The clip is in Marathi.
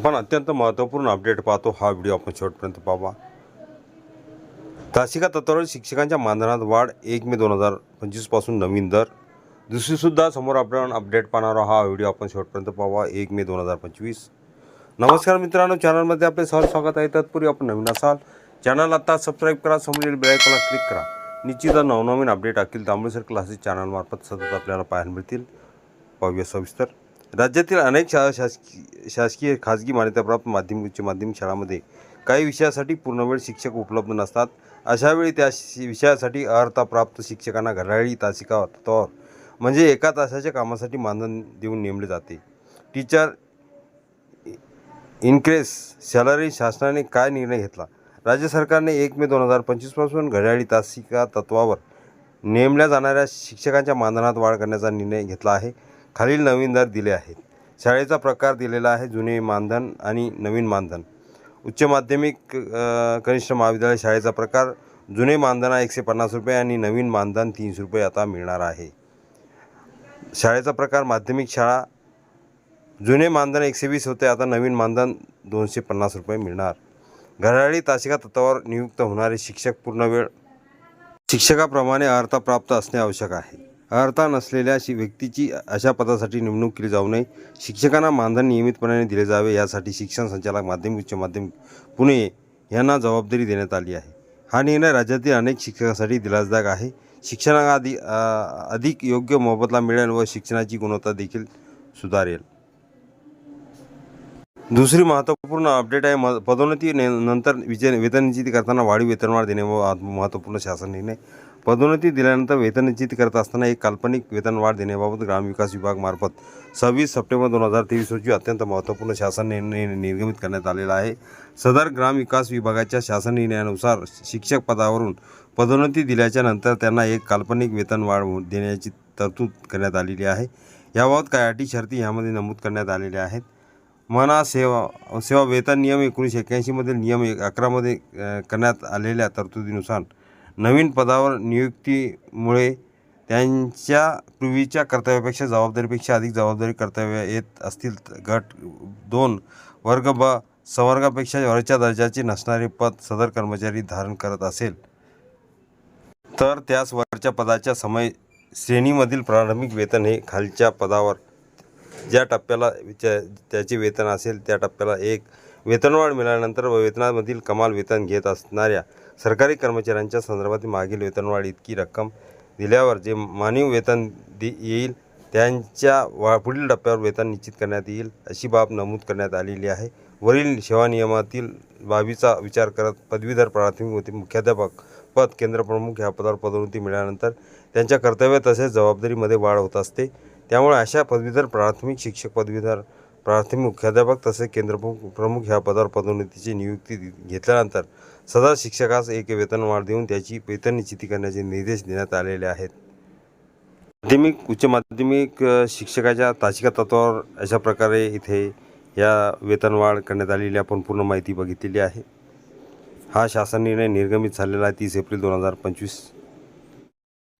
आपण अत्यंत महत्त्वपूर्ण अपडेट पाहतो हा व्हिडिओ आपण शेवटपर्यंत पाहावा तासिका तत्वावर शिक्षकांच्या मानधनात वाढ एक मे दोन हजार पंचवीसपासून नवीन दर. दुसरीसुद्धा समोर आपण अपडेट पाहणारा हा व्हिडिओ आपण शेवटपर्यंत पाहावा एक मे दोन हजार पंचवीस. नमस्कार मित्रांनो चॅनलमध्ये आपले सहज स्वागत आहे. तत्पूर्वी आपण नवीन असाल चॅनल आता सबस्क्राईब करा समोरील बेलायकॉनला क्लिक करा. निश्चितच नवनवीन अपडेट अखिल तांबळेसर क्लासेस चॅनलमार्फत सतत आपल्याला पाहायला मिळतील. पाहूया सविस्तर. राज्यातील अनेक शाळा शासकीय शासकीय खाजगी मान्यताप्राप्त माध्यमिक उच्च माध्यमिक शाळांमध्ये काही विषयासाठी पूर्णवेळ शिक्षक उपलब्ध नसतात. अशावेळी त्या शि- विषयासाठी अर्हताप्राप्त शिक्षकांना घड्याळी तासिका तत्वावर म्हणजे एका तासाच्या कामासाठी मानधन देऊन नेमले जाते. टीचर इन्क्रेस सॅलरी शासनाने काय निर्णय घेतला? राज्य सरकारने एक मे दोन हजार पंचवीसपासून घड्याळी तासिका तत्वावर नेमल्या जाणाऱ्या शिक्षकांच्या मानधनात वाढ करण्याचा निर्णय घेतला आहे. खालील नवीन दर दिले आहेत. शाळेचा प्रकार दिलेला आहे जुने मानधन आणि नवीन मानधन. उच्च माध्यमिक कनिष्ठ महाविद्यालय शाळेचा प्रकार जुने मानधन एकशे पन्नास रुपये आणि नवीन मानधन तीनशे रुपये आता मिळणार आहे. शाळेचा प्रकार माध्यमिक शाळा जुने मानधन एकशे वीस होते आता नवीन मानधन दोनशे पन्नास रुपये मिळणार. घराळी तासिका तत्वावर नियुक्त होणारे शिक्षक पूर्ण वेळ शिक्षकाप्रमाणे अर्थ प्राप्त असणे आवश्यक आहे. अर्हता नसलेल्या शि व्यक्तीची अशा पदासाठी नेमणूक केली जाऊ नये. शिक्षकांना मानधन नियमितपणाने दिले जावे यासाठी शिक्षण संचालक माध्यमिक उच्च माध्यमिक पुणे यांना जबाबदारी देण्यात आली आहे. हा निर्णय राज्यातील अनेक शिक्षकांसाठी दिलासदायक आहे. शिक्षणाआधी अ, अधिक योग्य मोबदला मिळेल व शिक्षणाची गुणवत्ता देखील सुधारेल. दुसरी महत्त्वपूर्ण अपडेट आहे म पदोन्नती ने नंतर विजय वेतन निश्चित करताना वाढीव वेतनवाढ देणे व महत्त्वपूर्ण शासन निर्णय. पदोन्नती दिल्यानंतर वेतन निश्चित करत असताना एक काल्पनिक वेतनवाढ देण्याबाबत ग्रामविकास विभागमार्फत सव्वीस सप्टेंबर दोन हजार तेवीस रोजी अत्यंत महत्त्वपूर्ण शासन निर्णय निर्गमित करण्यात आलेला आहे. सदर ग्रामविकास विभागाच्या शासन निर्णयानुसार शिक्षक पदावरून पदोन्नती दिल्याच्या नंतर त्यांना एक काल्पनिक वेतनवाढ देण्याची तरतूद करण्यात आलेली आहे. याबाबत काही अटी शर्ती यामध्ये नमूद करण्यात आलेल्या आहेत. मना सेवा सेवा वेतन नियम एकोणीसशे एक्क्याऐंशीमधील नियम एक अकरामध्ये करण्यात आलेल्या तरतुदीनुसार नवीन पदावर नियुक्तीमुळे त्यांच्या पूर्वीच्या कर्तव्यापेक्षा जबाबदारीपेक्षा अधिक जबाबदारी कर्तव्य येत असतील. गट दोन वर्ग ब संवर्गापेक्षा वरच्या दर्जाचे नसणारे पद सदर कर्मचारी धारण करत असेल. तर त्यास वरच्या पदाच्या समय श्रेणीमधील प्रारंभिक वेतन हे खालच्या पदावर ज्या टप्प्याला विच्या- त्याचे वेतन असेल त्या टप्प्याला एक वेतनवाढ मिळाल्यानंतर व वेतनामधील कमाल वेतन घेत असणाऱ्या सरकारी कर्मचाऱ्यांच्या संदर्भातील मागील वेतनवाढ इतकी रक्कम दिल्यावर जे मानवी वेतन दे येईल त्यांच्या वा पुढील टप्प्यावर वेतन निश्चित करण्यात येईल अशी बाब नमूद करण्यात आलेली आहे. वरील सेवा नियमातील बाबीचा विचार करत पदवीधर प्राथमिक होते मुख्याध्यापक पद केंद्रप्रमुख ह्या पदावर पदोन्नती मिळाल्यानंतर त्यांच्या कर्तव्य तसेच जबाबदारीमध्ये वाढ होत असते. त्यामुळे अशा पदवीधर प्राथमिक शिक्षक पदवीधर प्राथमिक मुख्याध्यापक तसेच केंद्रप्रमुख प्रमुख ह्या पदावर पदोन्नतीची नियुक्ती दि- घेतल्यानंतर सदर शिक्षकास एक वेतनवाढ देऊन त्याची वेतन निश्चिती करण्याचे निर्देश देण्यात आलेले आहेत. माध्यमिक उच्च माध्यमिक शिक्षकाच्या तासिका तत्वावर अशा प्रकारे इथे या वेतनवाढ करण्यात आलेली आपण पूर्ण माहिती बघितलेली आहे. हा शासन निर्णय निर्गमित झालेला आहे तीस एप्रिल दोन हजार पंचवीस.